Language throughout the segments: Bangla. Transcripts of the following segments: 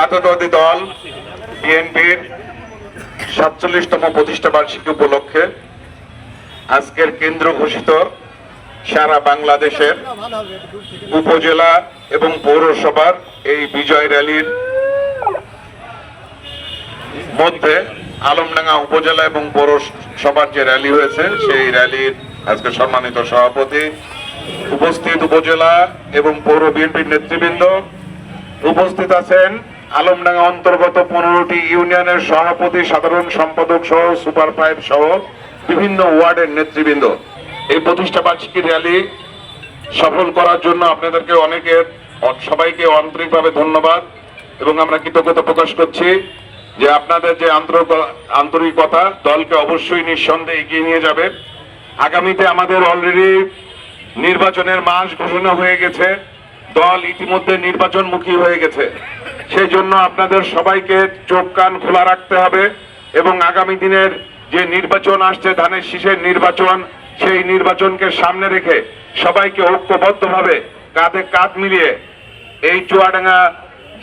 জাতীয়তাবাদী দল, বিএনপির সাতচল্লিশতম প্রতিষ্ঠা বার্ষিকী উপলক্ষে আজকের কেন্দ্র ঘোষিত সারা বাংলাদেশের উপজেলা এবং পৌরসভার এই বিজয় র্যালির মধ্যে আলমডাঙ্গা উপজেলা এবং পৌরসভার যে র্যালি হয়েছে, সেই র্যালির আজকে সম্মানিত সভাপতি উপস্থিত উপজেলা এবং পৌর বিএনপির নেতৃবৃন্দ উপস্থিত আছেন। আলমডাঙ্গা অন্তর্গত পনেরোটি ইউনিয়নের সভাপতি, সাধারণ সম্পাদক সহ সুপার ফাইভ সহ বিভিন্ন ওয়ার্ডের নেতৃবৃন্দ। এই প্রতিষ্ঠা বার্ষিকী র্যালি সফল করার জন্য আপনাদেরকে অনেকের, সবাইকে আন্তরিকভাবে ধন্যবাদ এবং আমরা কৃতজ্ঞতা প্রকাশ করছি যে আপনাদের যে আন্তরিক- আন্তরিকতা দলকে অবশ্যই নিঃসন্দেহে এগিয়ে নিয়ে যাবে। আগামীতে আমাদের অলরেডি নির্বাচনের মাস ঘোষণা হয়ে গেছে। দল ইতিমধ্যে নির্বাচনমুখী হয়ে গেছে। সেই জন্য আপনাদের সবাইকে চোখ কান খোলা রাখতে হবে এবং আগামী দিনের যে নির্বাচন আসছে, ধানের শীষের নির্বাচন, সেই নির্বাচনকে সামনে রেখে সবাইকে ঐক্যবদ্ধভাবে কাঁধে কাঁধ মিলিয়ে এই চুয়াডাঙ্গা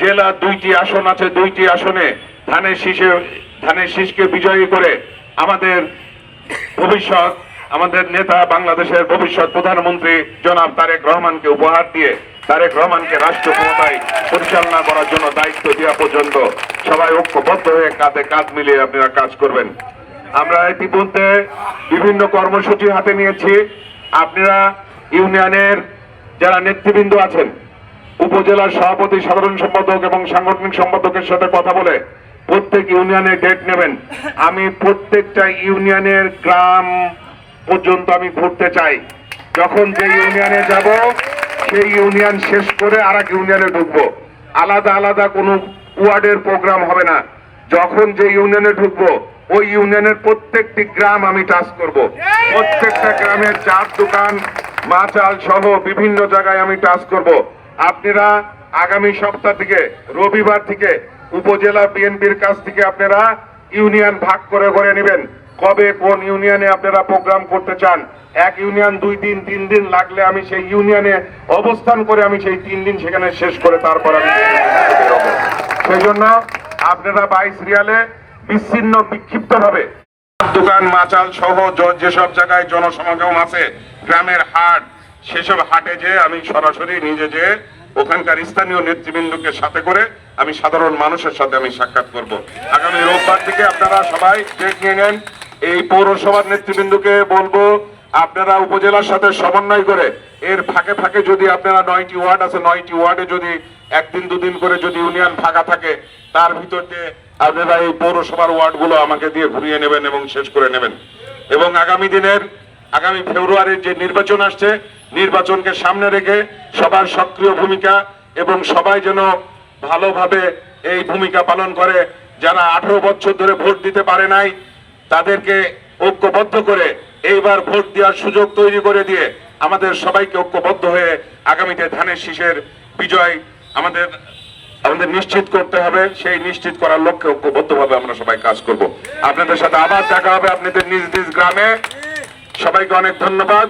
জেলা দুইটি আসন আছে, দুইটি আসনে ধানের শীষে, ধানের শীষকে বিজয়ী করে আমাদের ভবিষ্যৎ, আমাদের নেতা বাংলাদেশের ভবিষ্যৎ প্রধানমন্ত্রী জনাব তারেক রহমানকে উপহার দিয়ে তারেক রহমানকে রাষ্ট্র ক্ষমতায় পরিচালনা করার জন্য দায়িত্ব দেওয়া পর্যন্ত সবাই ঐক্যবদ্ধ হয়ে কাঁধে কাঁধ মিলিয়ে আপনারা কাজ করবেন। আমরা ইতিমধ্যে বিভিন্ন কর্মসূচি হাতে নিয়েছি। আপনারা ইউনিয়নের যারা নেতৃবৃন্দ আছেন, উপজেলার সভাপতি, সাধারণ সম্পাদক এবং সাংগঠনিক সম্পাদকের সাথে কথা বলে প্রত্যেক ইউনিয়নের ডেট নেবেন। আমি প্রত্যেকটা ইউনিয়নের গ্রাম পর্যন্ত আমি ঘুরতে চাই। যখন যে ইউনিয়নে যাব সেই ইউনিয়ন শেষ করে আর এক ইউনিয়নে ঢুকবো। আলাদা আলাদা কোনো ওয়ার্ডের প্রোগ্রাম হবে না। যখন যে ইউনিয়নে ঢুকবো, ওই ইউনিয়নের প্রত্যেকটি গ্রাম আমি টাচ করব। প্রত্যেকটা গ্রামের চার দোকান, মাচাল সহ বিভিন্ন জায়গায় আমি টাচ করব। আপনারা আগামী সপ্তাহ থেকে, রবিবার থেকে, উপজেলা বিএনপির কাছ থেকে আপনারা ইউনিয়ন ভাগ করে করে নেবেন। কবে কোন ইউনিয়নে আপনারা প্রোগ্রাম করতে চান? এক ইউনিয়ন দুই দিন, তিন দিন লাগলে আমি সেই ইউনিয়নে অবস্থান করে আমি সেই তিন দিন সেখানে শেষ করে তারপর আমি সেই জন্য আপনারা বাইশ রিয়ালে বিচ্ছিন্ন বিক্ষিপ্ত ভাবে দোকান, মাচাল সহ যেসব জায়গায় জনসমাগম আছে, গ্রামের হাট, সেসব হাটে যে আমি সরাসরি নিজে যে ওখানকার স্থানীয় নেতৃবৃন্দকে সাথে করে আমি সাধারণ মানুষের সাথে আমি সাক্ষাৎ করব। আগামী রোববার থেকে আপনারা সবাই ডেট নিয়ে নেন। এই পৌরসভার নেতৃবৃন্দকে বলব, আপনারা উপজেলার সাথে সমন্বয় করে, এর ফাঁকে ফাঁকে যদি আপনারা নয়টি ওয়ার্ড আছে, নয়টি ওয়ার্ডে যদি একদিন, দুদিন করে যদি ইউনিয়ন ফাঁকা থাকে, তার ভিতর দিয়ে আপনারা এই পৌরসভার ওয়ার্ডগুলো আমাকে দিয়ে ঘুরিয়ে নেবেন এবং শেষ করে নেবেন। এবং আগামী দিনের, আগামী ফেব্রুয়ারির যে নির্বাচন আসছে, নির্বাচনকে সামনে রেখে সবার সক্রিয় ভূমিকা এবং সবাই যেন ভালোভাবে এই ভূমিকা পালন করে, যারা আঠারো বছর ধরে ভোট দিতে পারে নাই তাদেরকে ঐক্যবদ্ধ করে এইবার ভোট দেওয়ার সুযোগ তৈরি করে দিয়ে আমাদের সবাইকে ঐক্যবদ্ধ হয়ে আগামীতে ধানের শীষের বিজয় আমাদের আমাদের নিশ্চিত করতে হবে। সেই নিশ্চিত করার লক্ষ্যে ঐক্যবদ্ধভাবে আমরা সবাই কাজ করব। আপনাদের সাথে আবার দেখা হবে আপনাদের নিজ নিজ গ্রামে। সবাইকে অনেক ধন্যবাদ।